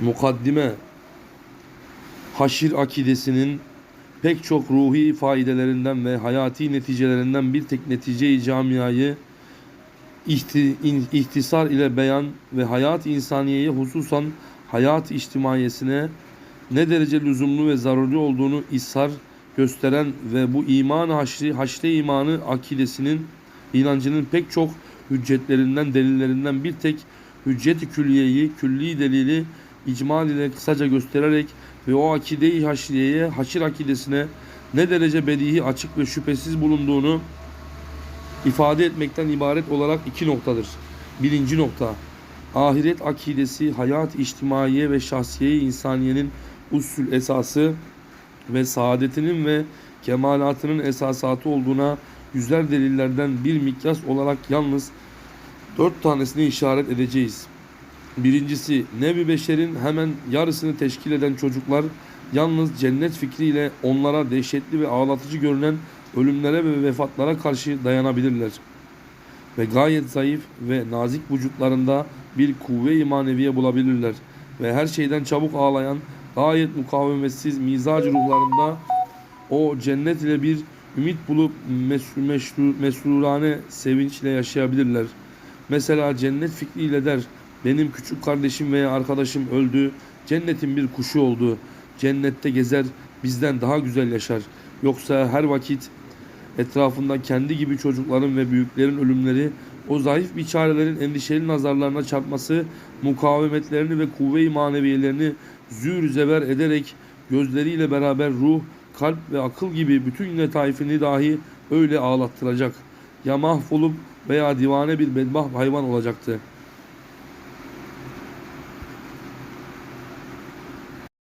Mukaddime Haşir akidesinin pek çok ruhi faydelerinden ve hayati neticelerinden bir tek netice-i camiayı ihti, ihtisar ile beyan ve hayat insaniyeye hususan hayat içtimaiyesine ne derece lüzumlu ve zaruri olduğunu ishar gösteren ve bu iman haşri, haşre imanı akidesinin inancının pek çok hüccetlerinden delillerinden bir tek hüccet-i külliyeyi külli delili icmal ile kısaca göstererek ve o akide-i haşriyeye haşir akidesine ne derece bedihi açık ve şüphesiz bulunduğunu ifade etmekten ibaret olarak iki noktadır. Birinci nokta, ahiret akidesi hayat içtimaiye ve şahsiye insaniyenin usul esası ve saadetinin ve kemalatının esasatı olduğuna yüzler delillerden bir mikyas olarak yalnız dört tanesini işaret edeceğiz. Birincisi, Nebi Beşer'in hemen yarısını teşkil eden çocuklar yalnız cennet fikriyle onlara dehşetli ve ağlatıcı görünen ölümlere ve vefatlara karşı dayanabilirler. Ve gayet zayıf ve nazik vücutlarında bir kuvve-i maneviye bulabilirler. Ve her şeyden çabuk ağlayan, gayet mukavemetsiz mizac ruhlarında o cennet ile bir ümit bulup mesru, meşru, mesrurane sevinçle yaşayabilirler. Mesela cennet fikriyle der, benim küçük kardeşim veya arkadaşım öldü, cennetin bir kuşu oldu, cennette gezer, bizden daha güzel yaşar. Yoksa her vakit etrafında kendi gibi çocukların ve büyüklerin ölümleri, o zayıf biçarelerin endişeli nazarlarına çarpması, mukavemetlerini ve kuvve-i maneviyelerini zür zeber ederek gözleriyle beraber ruh, kalp ve akıl gibi bütün letaifini dahi öyle ağlattıracak. Ya mahvolup veya divane bir bedbaht hayvan olacaktı.